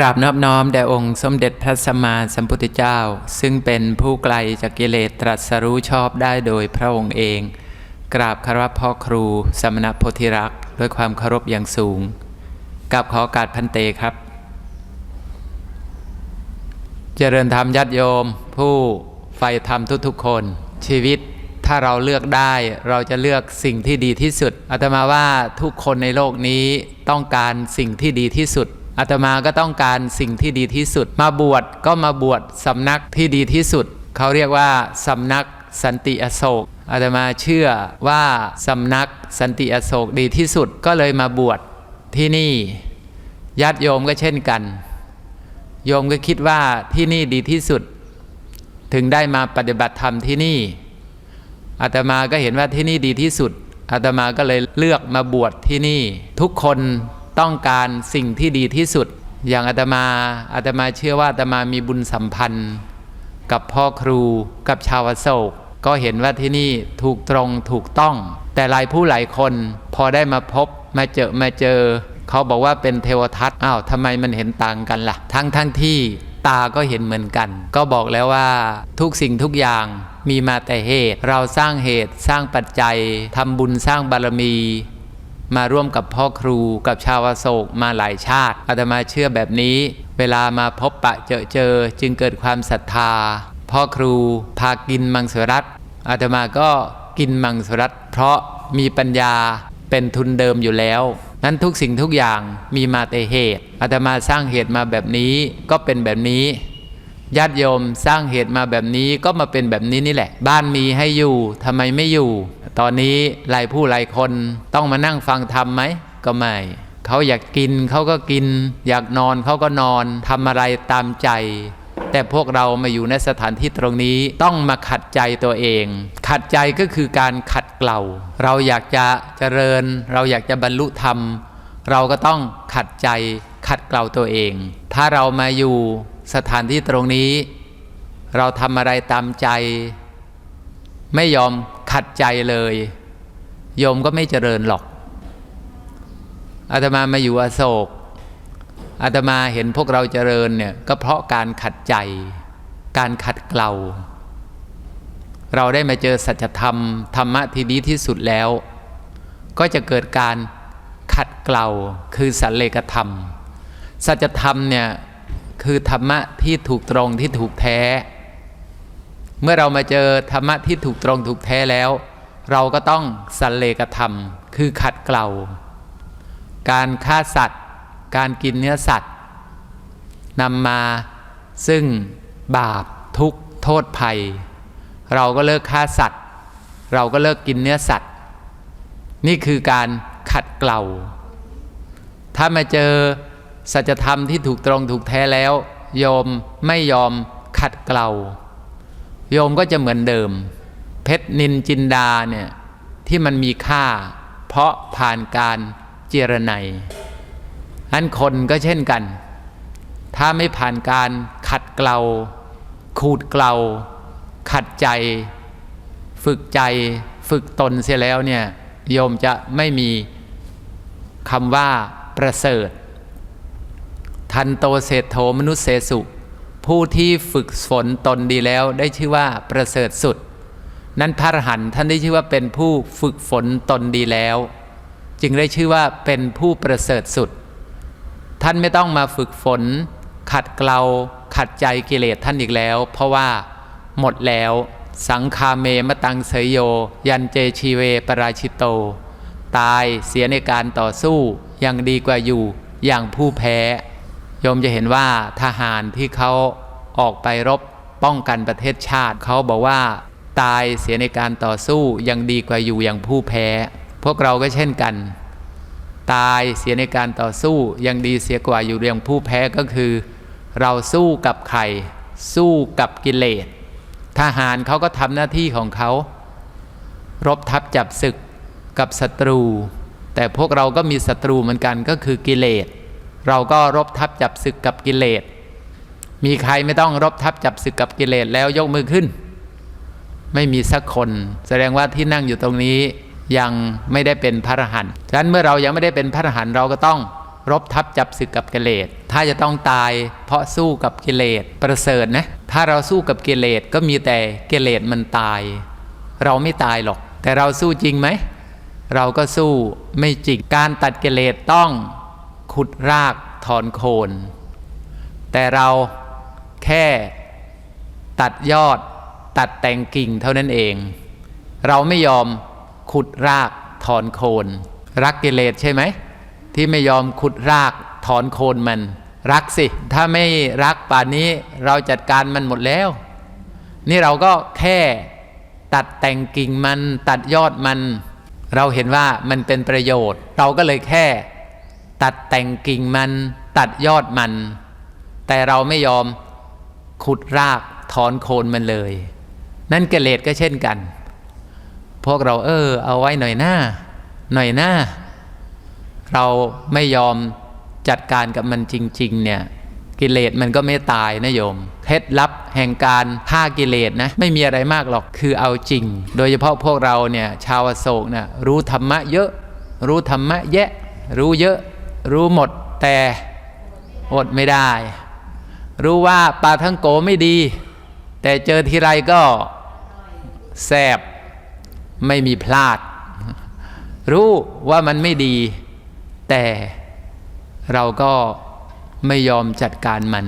กราบนอบน้อมแด่องค์สมเด็จพระสัมมาสัมพุทธเจ้า ซึ่งเป็นผู้ไกลจากกิเลสตรัสรู้ชอบได้โดยพระองค์เอง กราบคารวะพ่อครูสมณโพธิรักษ์ด้วยความเคารพอย่างสูงกับขอกาสพันเตครับ เจริญธรรมญาติโยม ผู้ใฝ่ธรรมทุกๆคน ชีวิตถ้าเราเลือกได้เราจะเลือกสิ่งที่ดีที่สุดอาตมาว่าทุกคนในโลกนี้ต้องการสิ่งที่ดีที่สุด อาตมาก็ต้องการสิ่งที่ดีที่สุด มาบวชก็มาบวชสำนักที่ดีที่สุด เขาเรียกว่าสำนักสันติอโศกอาตมาเชื่อว่าสำนักสันติอโศกดีที่สุดก็เลยมาบวชที่นี่ญาติโยมก็เช่นกัน โยมก็คิดว่าที่นี่ดีที่สุด ถึงได้มาปฏิบัติธรรมที่นี่อาตมาก็เห็นว่าที่นี่ดีที่สุดอาตมาก็เลยเลือกมาบวชที่นี่ ทุกคน ต้องการสิ่งที่ดีที่สุด อย่างอาตมาอาตมาเชื่อว่าอาตมามีบุญสัมพันธ์ กับพ่อครูกับชาวโศก ก็เห็นว่าที่นี่ถูกตรงถูกต้อง แต่หลายผู้หลายคนพอได้มาพบมาเจอมาเจอ เขาบอกว่าเป็นเทวทัตอ้าวทำไมมันเห็นต่างกันละ่ะ ทั้งทั้งที่ตาก็เห็นเหมือนกัน ก็บอกแล้วว่าทุกสิ่งทุกอย่างมีมาแต่เหตุ เราสร้างเหตุสร้างปัจจัยทำบุญสร้างบารมี มาร่วมกับพ่อครูกับชาวโศกมาหลายชาติอาตมาเชื่อแบบนี้ เวลามาพบปะเจอเจอจึงเกิดความศรัทธา พ่อครูพากินมังสวิรัตอาตมาก็กินมังสวิรัตเพราะมีปัญญาเป็นทุนเดิมอยู่แล้ว นั้นทุกสิ่งทุกอย่างมีมาแต่เหตุอาตมาสร้างเหตุมาแบบนี้ก็เป็นแบบนี้ ญาติโยมสร้างเหตุมาแบบนี้ก็มาเป็นแบบนี้นี่แหละ บ้านมีให้อยู่ทำไมไม่อยู่ ตอนนี้หลายผู้หลายคนต้องมานั่งฟังธรรมไหมก็ไม่เขาอยากกินเขาก็กิน อยากนอนเขาก็นอนทำอะไรตามใจ แต่พวกเรามาอยู่ในสถานที่ตรงนี้ต้องมาขัดใจตัวเอง ขัดใจก็คือการขัดเกลาเราอยากจะเจริญ เราอยากจะบรรลุธรรม เราก็ต้องขัดใจขัดเกลาตัวเอง ถ้าเรามาอยู่ สถานที่ตรงนี้ เราทำอะไรตามใจ ไม่ยอมขัดใจเลย โยมก็ไม่เจริญหรอกอาตมามาอยู่อโศกอาตมาเห็นพวกเราเจริญเนี่ยก็เพราะการขัดใจ การขัดเกลาเราได้มาเจอสัจธรรมธรรมะที่ดีที่สุดแล้ว ก็จะเกิดการขัดเกลาคือสันเลกธรรม สัจธรรมเนี่ย คือธรรมะที่ถูกตรงที่ถูกแท้ เมื่อเรามาเจอธรรมะที่ถูกตรงถูกแท้แล้ว เราก็ต้องสันเลกธรรม คือขัดเกลาการฆ่าสัตว์ การกินเนื้อสัตว์นำมาซึ่งบาปทุกโทษภัย เราก็เลิกฆ่าสัตว์ เราก็เลิกกินเนื้อสัตว์ นี่คือการขัดเกลาถ้ามาเจอ สัจธรรมที่ถูกตรงถูกแท้แล้วโยมไม่ยอมขัดเกลาโยมก็จะเหมือนเดิม เพชรนินจินดาเนี่ยที่มันมีค่า เพราะผ่านการเจรไนอันคนก็เช่นกัน ถ้าไม่ผ่านการขัดเกลาขูดเกลาขัดใจ ฝึกใจฝึกตนเสียแล้วเนี่ยโยมจะไม่มีคำว่าประเสริฐ ทันโตเศธโธมนุษเสสุ ผู้ที่ฝึกฝนตนดีแล้วได้ชื่อว่าประเสริฐสุด นั้นพระอรหันต์ท่านได้ชื่อว่าเป็นผู้ฝึกฝนตนดีแล้ว จึงได้ชื่อว่าเป็นผู้ประเสริฐสุด ท่านไม่ต้องมาฝึกฝน ขัดเกลาขัดใจกิเลสท่านอีกแล้ว เพราะว่าหมดแล้วสังคาเมมตังเสยโย ยันเจชีเวปราชิตโต ตายเสียในการต่อสู้ยังดีกว่าอยู่อย่างผู้แพ้ โยมจะเห็นว่าทหารที่เขาออกไปรบป้องกันประเทศชาติ เขาบอกว่าตายเสียในการต่อสู้ยังดีกว่าอยู่อย่างผู้แพ้ พวกเราก็เช่นกัน ตายเสียในการต่อสู้ยังดีเสียกว่าอยู่อย่างผู้แพ้ก็คือ เราสู้กับใครสู้กับกิเลสทหารเขาก็ทำหน้าที่ของเขา รบทับจับศึกกับศัตรู แต่พวกเราก็มีศัตรูเหมือนกันก็คือกิเลส เราก็รบทับจับศึกกับกิเลส มีใครไม่ต้องรบทับจับศึกกับกิเลสแล้วยกมือขึ้น ไม่มีสักคน แสดงว่าที่นั่งอยู่ตรงนี้ยังไม่ได้เป็นพระอรหันต์ฉะนั้นเมื่อเรายังไม่ได้เป็นพระอรหันต์เราก็ต้องรบทับจับศึกกับกิเลส ถ้าจะต้องตายเพราะสู้กับกิเลสประเสริฐนะ ถ้าเราสู้กับกิเลสก็มีแต่กิเลสมันตาย เราไม่ตายหรอก แต่เราสู้จริงไหม เราก็สู้ไม่จริง การตัดกิเลสต้อง ขุดรากถอนโคน แต่เราแค่ตัดยอดตัดแต่งกิ่งเท่านั้นเอง เราไม่ยอมขุดรากถอนโคน รักกิเลสใช่ไหม ที่ไม่ยอมขุดรากถอนโคนมัน รักสิ ถ้าไม่รักป่านนี้เราจัดการมันหมดแล้ว นี่เราก็แค่ตัดแต่งกิ่งมันตัดยอดมัน เราเห็นว่ามันเป็นประโยชน์ เราก็เลยแค่ ตัดแต่งกิ่งมันตัดยอดมัน แต่เราไม่ยอมขุดรากถอนโคนมันเลย นั่นกิเลสก็เช่นกัน พวกเราเออ เอาไว้หน่อยหน้า หน่อยหน้า เราไม่ยอมจัดการกับมันจริง ๆ เนี่ยกิเลสมันก็ไม่ตายนะโยม เคล็ดลับแห่งการฆ่ากิเลสนะไม่มีอะไรมากหรอกคือเอาจริง โดยเฉพาะพวกเราเนี่ยชาวโศกเนี่ยรู้ธรรมะเยอะ รู้ธรรมะแยะ รู้เยอะ รู้หมดแต่อดไม่ได้ รู้ว่าปลาทั้งโกไม่ดี แต่เจอทีไรก็แซบไม่มีพลาด รู้ว่ามันไม่ดี แต่เราก็ไม่ยอมจัดการมัน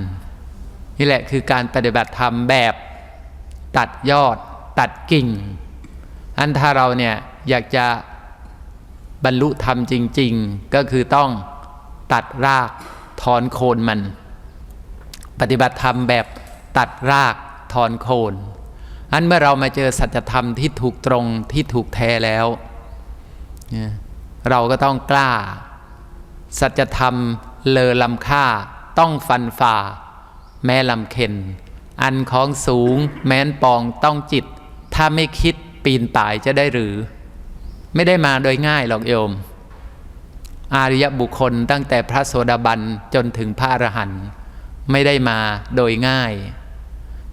นี่แหละคือการปฏิบัติธรรมแบบตัดยอดตัดกิ่ง อันถ้าเราเนี่ยอยากจะบรรลุธรรมจริง ๆ ก็คือต้อง ตัดรากถอนโคนมัน ปฏิบัติธรรมแบบตัดรากถอนโคนอันเมื่อเรามาเจอสัจธรรมที่ถูกตรงที่ถูกแท้แล้ว เราก็ต้องกล้า สัจธรรมเลอลำค่า ต้องฟันฝ่า แม้ลำเข็น อันของสูงแม้นปองต้องจิต ถ้าไม่คิดปีนป่ายจะได้หรือ ไม่ได้มาโดยง่ายหรอกโยม อาริยบุคคลตั้งแต่พระโสดาบันจนถึงพระอรหันต์ไม่ได้มาโดยง่าย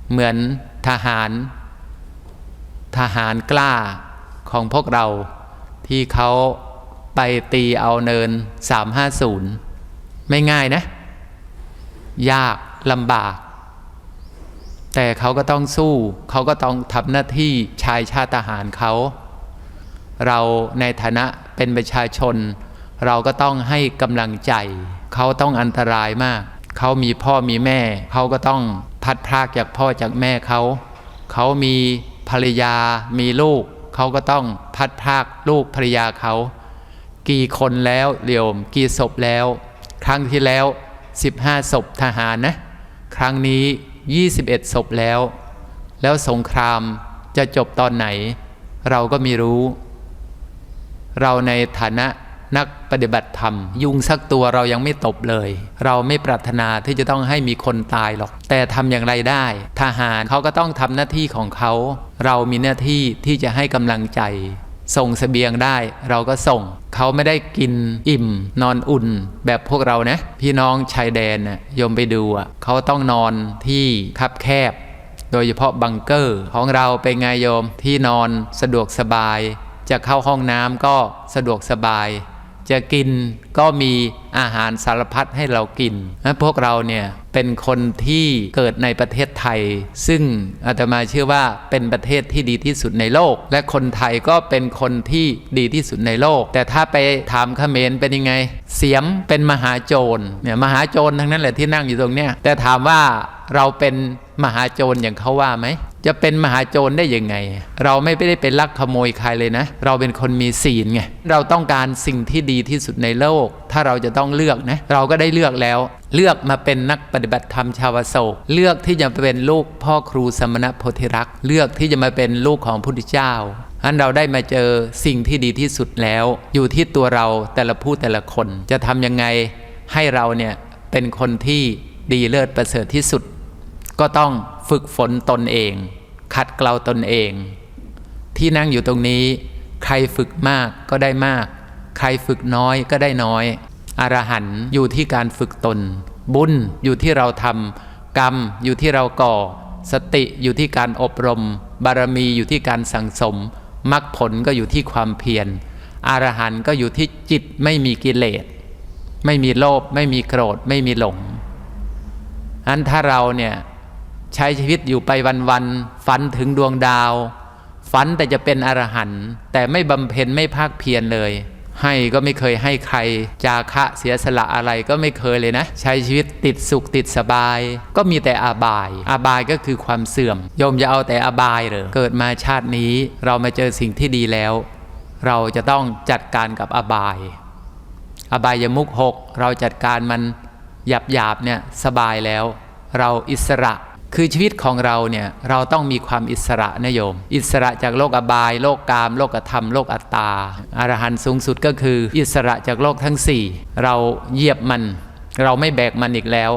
เหมือนทหาร ทหารกล้าของพวกเราที่เขาไปตีเอาเนิน 350 ไม่ง่ายนะ ยากลำบาก แต่เขาก็ต้องสู้ เขาก็ต้องทำหน้าที่ชายชาติทหารเขา เราในฐานะเป็นประชาชน เราก็ต้องให้กำลังใจ เขาต้องอันตรายมาก เขามีพ่อมีแม่ เขาก็ต้องพัดพรากจากพ่อจากแม่เขา เขามีภรรยามีลูก เขาก็ต้องพัดพรากลูกภรรยาเขา กี่คนแล้วเรียวมกี่ศพแล้ว ครั้งที่แล้ว 15ศพทหารนะ ครั้งนี้ 21ศพแล้ว แล้วสงครามจะจบตอนไหน เราก็ไม่รู้ เราในฐานะ นักปฏิบัติธรรม ยุงสักตัวเรายังไม่ตบเลย เราไม่ปรารถนาที่จะต้องให้มีคนตายหรอก แต่ทำอย่างไรได้ ทหารเขาก็ต้องทำหน้าที่ของเขา เรามีหน้าที่ที่จะให้กำลังใจ ส่งเสบียงได้เราก็ส่ง เขาไม่ได้กินอิ่ม นอนอุ่น แบบพวกเรานะ พี่น้องชายแดนน่ะโยมไปดูอะเขาต้องนอนที่คับแคบ โดยเฉพาะบังเกอร์ของเราเป็นไงโยมที่นอนสะดวกสบายจะเข้าห้องน้ำก็สะดวกสบาย จะกินก็มีอาหารสารพัดให้เรากินและพวกเราเนี่ยเป็นคนที่เกิดในประเทศไทย ซึ่งอาตมาเชื่อว่าเป็นประเทศที่ดีที่สุดในโลก และคนไทยก็เป็นคนที่ดีที่สุดในโลก แต่ถ้าไปถามเขมรเป็นยังไง เสียมเป็นมหาโจรเนี่ยมหาโจรทั้งนั้นแหละที่นั่งอยู่ตรงเนี้ยแต่ถามว่าเราเป็น มหาโจรอย่างเขาว่าไหม จะเป็นมหาโจรได้ยังไง เราไม่ได้เป็นลักขโมยใครเลยนะ เราเป็นคนมีศีลไง เราต้องการสิ่งที่ดีที่สุดในโลก ถ้าเราจะต้องเลือกนะ เราก็ได้เลือกแล้ว เลือกมาเป็นนักปฏิบัติธรรมชาวโศก เลือกที่จะเป็นลูกพ่อครูสมณโพธิรักษ์ เลือกที่จะมาเป็นลูกของพระพุทธเจ้าอันเราได้มาเจอสิ่งที่ดีที่สุดแล้ว อยู่ที่ตัวเราแต่ละผู้แต่ละคน จะทำยังไงให้เราเนี่ยเป็นคนที่ดีเลิศประเสริฐที่สุด ก็ต้องฝึกฝนตนเอง ขัดเกลาตนเอง ที่นั่งอยู่ตรงนี้ ใครฝึกมากก็ได้มาก ใครฝึกน้อยก็ได้น้อยอรหันต์อยู่ที่การฝึกตน บุญอยู่ที่เราทำกรรมอยู่ที่เราก่อ สติอยู่ที่การอบรม บารมีอยู่ที่การสั่งสมมรรคผลก็อยู่ที่ความเพียรอรหันต์ก็อยู่ที่จิตไม่มีกิเลส ไม่มีโลภไม่มีโกรธไม่มีหลงอันถ้าเราเนี่ย ใช้ชีวิตอยู่ไปวันๆฝันถึงดวงดาว ฝันแต่จะเป็นอรหันต์แต่ไม่บำเพ็ญไม่ภาคเพียรเลย ให้ก็ไม่เคยให้ใคร จาคะเสียสละอะไรก็ไม่เคยเลยนะ ใช้ชีวิตติดสุขติดสบาย ก็มีแต่อาบาย อาบายก็คือความเสื่อมโยมจะเอาแต่อาบายเหรอเกิดมาชาตินี้เรามาเจอสิ่งที่ดีแล้ว เราจะต้องจัดการกับอาบาย อบายมุกหกเราจัดการมันหยาบหยาบเนี่ยสบายแล้ว เราอิสระ คือชีวิตของเราเนี่ยเราต้องมีความอิสระนะโยม อิสระจากโลกอบาย โลกกาม โลกธรรม โลกอัตตาอรหันต์สูงสุดก็คือ อิสระจากโลกทั้งสี่เราเหยียบมัน เราไม่แบกมันอีกแล้ว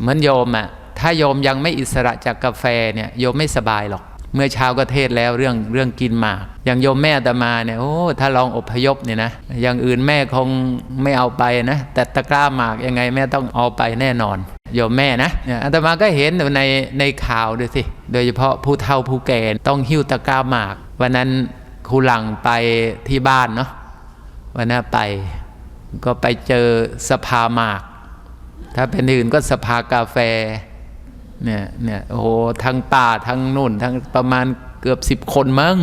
เหมือนโยมอะถ้าโยมยังไม่อิสระจากกาแฟเนี่ยโยมไม่สบายหรอก เมื่อเช้าก็เทศแล้วเรื่องเรื่องกินหมาก อย่างโยมแม่ตมาเนี่ยโอ้ถ้าลองอพยพเนี่ยนะอย่างอื่นแม่คงไม่เอาไปนะแต่ตะกร้าหมากยังไงแม่ต้องเอาไปแน่นอน โยมแม่นะเนี่ยอาตมาก็เห็นอยู่ในในข่าวดูสิ โดยเฉพาะผู้เฒ่าผู้แก่ต้องหิ้วตะกร้าหมาก วันนั้นครูหลังไปที่บ้านเนาะวันนั้นไปก็ไปเจอสภาหมาก ถ้าเป็นอื่นก็สภากาแฟเนี่ยเนี่ยโอ้โหทั้งป่าทั้งนู่นทั้งประมาณเกือบสิบคนมั้ง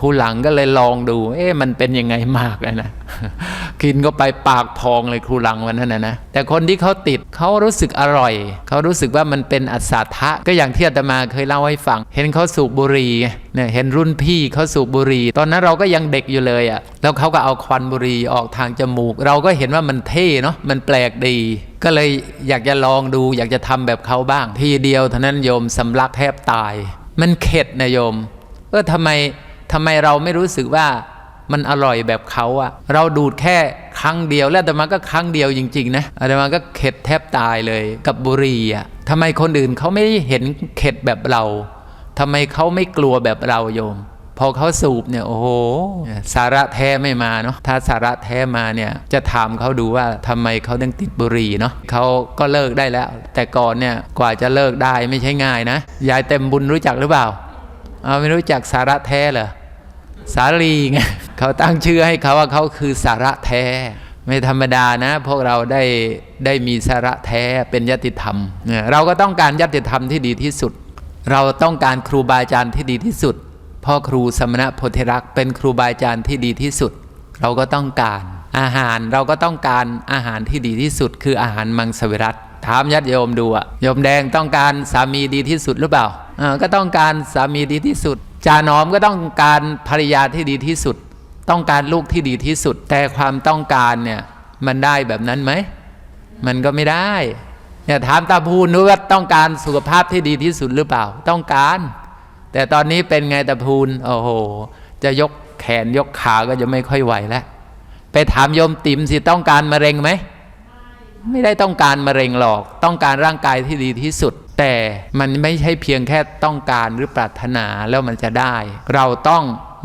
ครูหลังก็เลยลองดู เอ๊ะมันเป็นยังไงมากเลยนะกินก็ไปปากพองเลยครูหลังวันนั้นนะนะแต่คนที่เขาติดเขารู้สึกอร่อยเขารู้สึกว่ามันเป็นอัศทะก็อย่างที่อาตมาเคยเล่าให้ฟัง เห็นเขาสูบบุหรี่เนี่ยเห็นรุ่นพี่เขาสูบบุหรี่ตอนนั้นเราก็ยังเด็กอยู่เลยอะ่ะแล้วเขาก็เอาควันบุหรี่ออกทางจมูก เราก็เห็นว่ามันเท่เนาะมันแปลกดี ก็เลยอยากจะลองดู อยากจะทำแบบเขาบ้าง ทีเดียวเท่านั้นโยมสำลักแทบตาย มันเข็ดนะโยมเออทำไม ทำไมเราไม่รู้สึกว่ามันอร่อยแบบเขาอะเราดูดแค่ครั้งเดียวแล้วแต่มาก็ครั้งเดียวจริง ๆ นะแต่มาก็เข็ดแทบตายเลยกับบุหรี่อะทำไมคนอื่นเขาไม่เห็นเข็ดแบบเราทำไมเขาไม่กลัวแบบเราโยม พอเขาสูบเนี่ยโอ้โหสาระแท้ไม่มาเนาะถ้าสาระแท้มาเนี่ยจะถามเขาดูว่าทำไมเขาถึงติดบุหรี่เนาะเขาก็เลิกได้แล้ว แต่ก่อนเนี่ยกว่าจะเลิกได้ไม่ใช่ง่ายนะยายเต็มบุญรู้จักหรือเปล่า ไม่รู้จักสาระแท้เหรอสาลีไงเขาตั้งชื่อให้เขาว่าเขาคือสาระแท้ ไม่ธรรมดานะ พวกเราได้ได้มีสาระแท้เป็นยติธรรมเนี่ยเราก็ต้องการยติธรรมที่ดีที่สุด เราต้องการครูบาอาจารย์ที่ดีที่สุด พ่อครูสมณะโพธิรักษ์เป็นครูบาอาจารย์ที่ดีที่สุด เราก็ต้องการอาหารเราก็ต้องการอาหารที่ดีที่สุด คืออาหารมังสวิรัต ถามญาติโยมดูอะโยมแดงต้องการสามีดีที่สุดหรือเปล่าก็ต้องการสามีดีที่สุดจาน้อมก็ต้องการภรรยาที่ดีที่สุด ต้องการลูกที่ดีที่สุด แต่ความต้องการเนี่ยมันได้แบบนั้นไหมมันก็ไม่ได้เนี่ยถามตาพูนดูว่าต้องการสุขภาพที่ดีที่สุดหรือเปล่า ต้องการ แต่ตอนนี้เป็นไงตาพูนโอ้โห จะยกแขนยกขาก็จะไม่ค่อยไหวแล้วไปถามโยมติ๋มสิต้องการมะเร็งไหม ไม่ได้ต้องการมะเร็งหรอก ต้องการร่างกายที่ดีที่สุด แต่มันไม่ใช่เพียงแค่ต้องการหรือปรารถนาแล้วมันจะได้ เราต้อง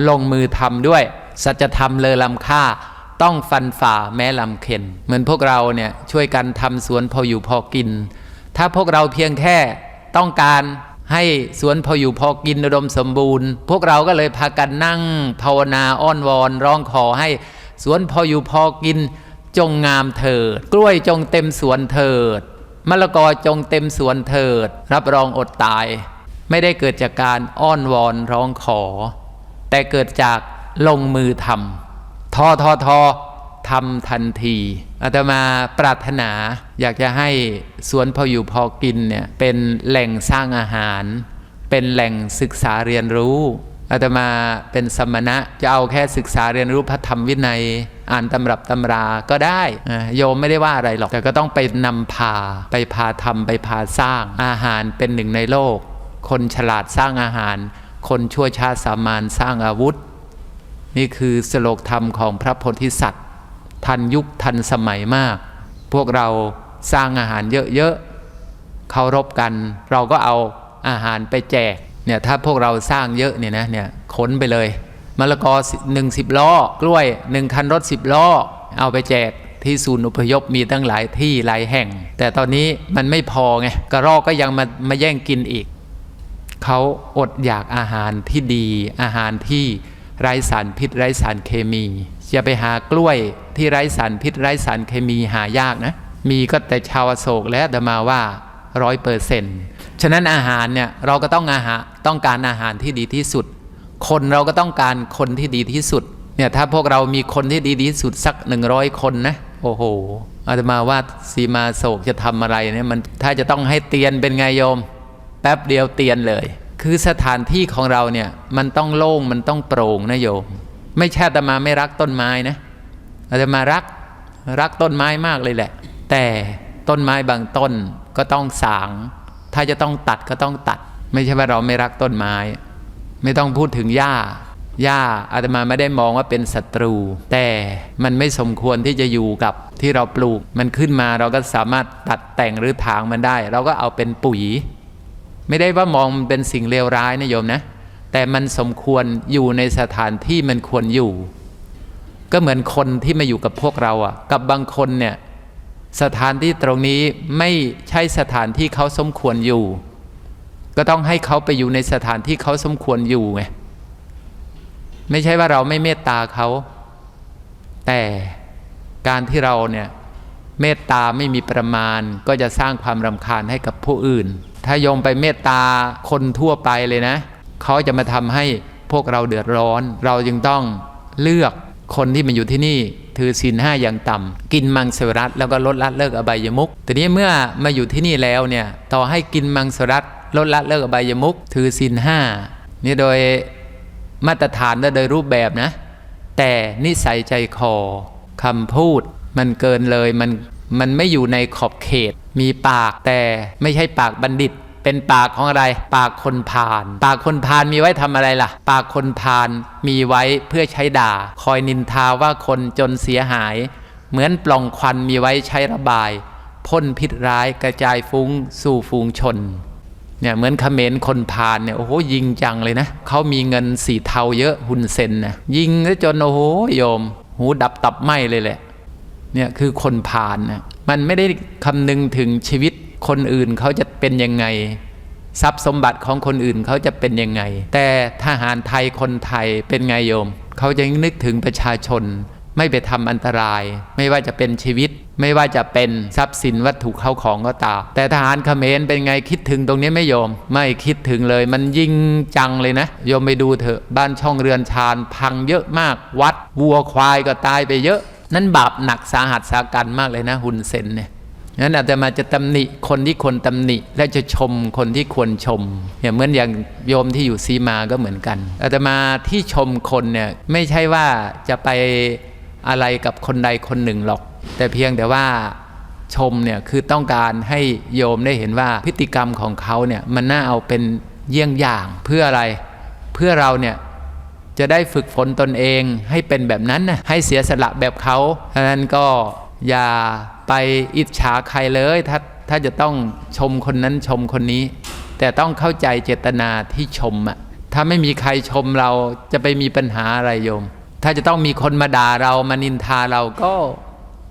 ลงมือทำด้วย สัจธรรมเลอลำค่า ต้องฟันฝ่าแม้ลำเข็น เหมือนพวกเราเนี่ยช่วยกันทำสวนพออยู่พอกิน ถ้าพวกเราเพียงแค่ต้องการให้สวนพออยู่พอกินอุดมสมบูรณ์ พวกเราก็เลยพากันนั่งภาวนาอ้อนวอน ร้องขอให้สวนพออยู่พอกิน จงงามเถิด กล้วยจงเต็มสวนเถิดมะละกอจงเต็มสวนเถิด รับรองอดตาย ไม่ได้เกิดจากการอ้อนวอนร้องขอ แต่เกิดจากลงมือทำทอทอทอทำทันทีอาตมาปรารถนาอยากจะให้สวนพออยู่พอกินเนี่ยเป็นแหล่งสร้างอาหาร เป็นแหล่งศึกษาเรียนรู้ อาตมาเป็นสมณะจะเอาแค่ศึกษาเรียนรู้พระธรรมวินัย อ่านตำรับตำราก็ได้โยมไม่ได้ว่าอะไรหรอก แต่ก็ต้องไปนำพา ไปพาทำไปพาสร้างอาหารเป็นหนึ่งในโลก คนฉลาดสร้างอาหาร คนชั่วชาติสามานสร้างอาวุธ นี่คือสโลกธรรมของพระโพธิสัตว์ ทันยุคทันสมัยมาก พวกเราสร้างอาหารเยอะๆเคารพกัน เราก็เอาอาหารไปแจก เนี่ยถ้าพวกเราสร้างเยอะเนี่ยนะเนี่ยขนไปเลยมะละกอหนึ่งสิบล้อกล้วยหนึ่งคันรถสิบล้อเอาไปแจกที่ศูนย์อพยพมีตั้งหลายที่หลายแห่ง แต่ตอนนี้มันไม่พอไงกระรอกก็ยังมามาแย่งกินอีกเขาอดอยากอาหารที่ดี อาหารที่ไร้สารพิษไร้สารเคมีฉอย่าไปหากล้วยที่ไร้สารพิษไร้สารเคมีหายากนะ มีก็แต่ชาวโศกและอาตมาว่า ร้อยเปอร์เซ็นต์ฉะนั้นอาหารเนี่ยเราก็ต้องอาหารต้องการอาหารที่ดีที่สุด คนเราก็ต้องการคนที่ดีที่สุดเนี่ยถ้าพวกเรามีคนที่ดีที่สุดสักหนึ่งร้อยคนนะโอ้โหอาตมาว่าสีมาโศกจะทำอะไรเนี่ยมันถ้าจะต้องให้เตียนเป็นไงโยม แป๊บเดียวเตียนเลย คือสถานที่ของเราเนี่ยมันต้องโล่งมันต้องโปร่งนะโยม ไม่ใช่อาตมาไม่รักต้นไม้นะอาตมารักรักต้นไม้มากเลยแหละ แต่ ต้นไม้บางต้นก็ต้องสาง ถ้าจะต้องตัดก็ต้องตัด ไม่ใช่ว่าเราไม่รักต้นไม้ ไม่ต้องพูดถึงหญ้าหญ้าอาตมาไม่ได้มองว่าเป็นศัตรู แต่มันไม่สมควรที่จะอยู่กับที่เราปลูก มันขึ้นมาเราก็สามารถตัดแต่งหรือถางมันได้ เราก็เอาเป็นปุ๋ย ไม่ได้ว่ามองมันเป็นสิ่งเลวร้ายนะโยมนะ แต่มันสมควรอยู่ในสถานที่มันควรอยู่ ก็เหมือนคนที่มาอยู่กับพวกเราอะ่ะ กับบางคนเนี่ย สถานที่ตรงนี้ไม่ใช่สถานที่เขาสมควรอยู่ ก็ต้องให้เขาไปอยู่ในสถานที่เขาสมควรอยู่ไงไม่ใช่ว่าเราไม่เมตตาเขา แต่การที่เราเนี่ยเมตตาไม่มีประมาณ ก็จะสร้างความรำคาญให้กับผู้อื่น ถ้ายมไปเมตตาคนทั่วไปเลยนะ เขาจะมาทำให้พวกเราเดือดร้อน เราจึงต้องเลือก คนที่มาอยู่ที่นี่ถือศีลห้าอย่างต่ำกินมังสวิรัตแล้วก็ลดละเลิกอบายมุกแต่นี้เมื่อมาอยู่ที่นี่แล้วเนี่ยต่อให้กินมังสวิรัตลดละเลิกอบายมุกถือศีลห้านี่โดยมาตรฐานและโดยรูปแบบนะ แต่นิสัยใจคอคำพูดมันเกินเลยมันมันไม่อยู่ในขอบเขต มีปากแต่ไม่ใช่ปากบัณฑิต เป็นปากของอะไร ปากคนพาลปากคนพาลมีไว้ทำอะไรล่ะ ปากคนพาลมีไว้เพื่อใช้ด่า คอยนินทาว่าคนจนเสียหาย เหมือนปล่องควันมีไว้ใช้ระบายพ่นพิษร้ายกระจายฟุ้งสู่ฝูงชนเนี่ยเหมือนเขมรคนพาลเนี่ยโอ้โหยิงจังเลยนะเขามีเงินสีเทาเยอะหุ่นเซนนะยิงแล้วจนโอ้โหโยม หูดับตับไหมเลยแหละเนี่ยคือคนพาลนะมันไม่ได้คำนึงถึงชีวิต คนอื่นเขาจะเป็นยังไง ทรัพย์สมบัติของคนอื่นเขาจะเป็นยังไง แต่ทหารไทยคนไทยเป็นไงโยม เขาจะนึกถึงประชาชน ไม่ไปทำอันตราย ไม่ว่าจะเป็นชีวิต ไม่ว่าจะเป็นทรัพย์สินวัตถุเข้าของก็ตามแต่ทหารเขมรเป็นไงคิดถึงตรงนี้ไหม่โยม ไม่คิดถึงเลยมันยิ่งจังเลยนะ โยมไปดูเถอะบ้านช่องเรือนชานพังเยอะมาก วัดวัวควายก็ตายไปเยอะ นั่นบาปหนักสาหัสสากันมากเลยนะ หุนเซนเนี่ย นั้นอาจจะมาจะตำหนิคนที่ควรตำหนิ และจะชมคนที่ควรชมอย่างเหมือนอย่างโยมที่อยู่ซีมาก็เหมือนกันอาตมาที่ชมคนเนี่ยไม่ใช่ว่าจะไปอะไรกับคนใดคนหนึ่งหรอก แต่เพียงแต่ว่าชมเนี่ยคือต้องการให้โยมได้เห็นว่าพฤติกรรมของเขาเนี่ยมันน่าเอาเป็นเยี่ยงอย่างเพื่ออะไร เพื่อเราเนี่ยจะได้ฝึกฝนตนเองให้เป็นแบบนั้นนะให้เสียสละแบบเขาฉะนั้นก็อย่า ไปอิจฉาใครเลยถ้าถ้าจะต้องชมคนนั้นชมคนนี้ แต่ต้องเข้าใจเจตนาที่ชมอะถ้าไม่มีใครชมเราจะไปมีปัญหาอะไรโยม ถ้าจะต้องมีคนมาด่าเรามานินทาเราก็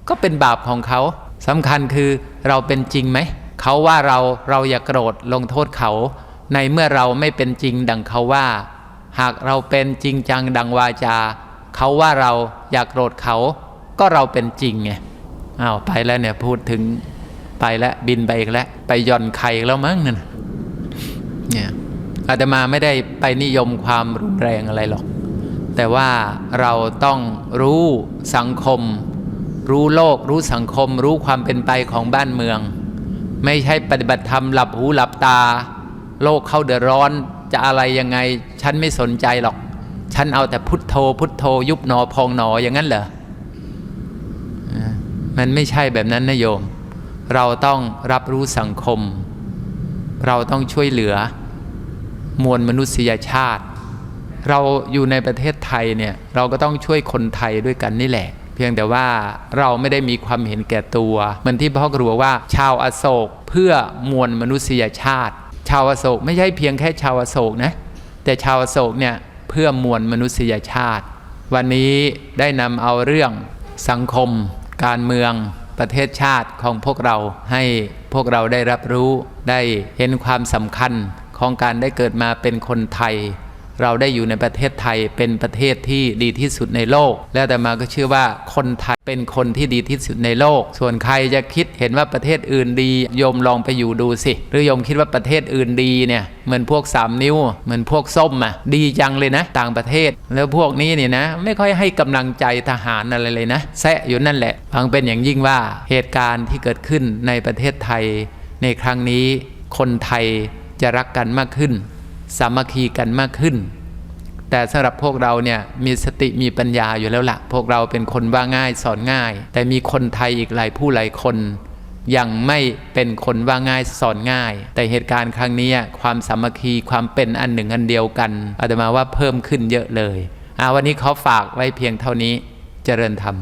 ก็เป็นบาปของเขาสำคัญคือเราเป็นจริงไหมเขาว่าเราเราอย่ากโกรธลงโทษเขา ในเมื่อเราไม่เป็นจริงดังเขาว่า หากเราเป็นจริงจังดังวาจา เขาว่าเราอยากโกรธเขา ก็เราเป็นจริงไง อ้าวไปแล้วเนี่ยพูดถึงไปแล้วบินไปอีกแล้วไปย่อนไข่อีกแล้วมั้งนั่นเนี่ยอาตมาไม่ได้ไปนิยมความรุนแรงอะไรหรอก แต่ว่าเราต้องรู้สังคม รู้โลก รู้สังคม รู้ความเป็นไปของบ้านเมือง ไม่ใช่ปฏิบัติธรรมหลับหูหลับตา โลกเข้าเดือดร้อนจะอะไรยังไง ฉันไม่สนใจหรอก ฉันเอาแต่พุทโธพุทโธยุบหนอพองหนออย่างนั้นเหรอ มันไม่ใช่แบบนั้นนะโยม เราต้องรับรู้สังคม เราต้องช่วยเหลือ มวลมนุษยชาติ เราอยู่ในประเทศไทยเนี่ยเราก็ต้องช่วยคนไทยด้วยกันนี่แหละ เพียงแต่ว่าเราไม่ได้มีความเห็นแก่ตัวเหมือนที่พ่อกรัวว่าชาวอโศกเพื่อมวลมนุษยชาติ ชาวอโศกไม่ใช่เพียงแค่ชาวอโศกนะแต่ชาวอโศกเนี่ยเพื่อมวลมนุษยชาติ วันนี้ได้นำเอาเรื่องสังคม การเมืองประเทศชาติของพวกเราให้พวกเราได้รับรู้ได้เห็นความสำคัญของการได้เกิดมาเป็นคนไทย เราได้อยู่ในประเทศไทยเป็นประเทศที่ดีที่สุดในโลก และแต่มาก็เชื่อว่าคนไทยเป็นคนที่ดีที่สุดในโลก ส่วนใครจะคิดเห็นว่าประเทศอื่นดีโยมลองไปอยู่ดูสิ หรือโยมคิดว่าประเทศอื่นดีเนี่ยเหมือนพวก 3 นิ้ว เหมือนพวกส้มอะดีจังเลยนะ ต่างประเทศ แล้วพวกนี้เนี่ยนะไม่ค่อยให้กำลังใจทหารอะไรเลยนะแซะอยู่นั่นแหละฟังเป็นอย่างยิ่งว่าเหตุการณ์ที่เกิดขึ้นในประเทศไทย ในครั้งนี้คนไทยจะรักกันมากขึ้น สามัคคีกันมากขึ้น แต่สำหรับพวกเราเนี่ยมีสติมีปัญญาอยู่แล้วละ่ะพวกเราเป็นคนว่าง่ายสอนง่าย แต่มีคนไทยอีกหลายผู้หลายคนยังไม่เป็นคนว่าง่ายสอนง่าย แต่เหตุการณ์ครั้งนี้ความสามัคคีความเป็นอันหนึ่งอันเดียวกันอาตมาว่าเพิ่มขึ้นเยอะเลยอ่าวันนี้เขาฝากไว้เพียงเท่านี้เจริญธรรม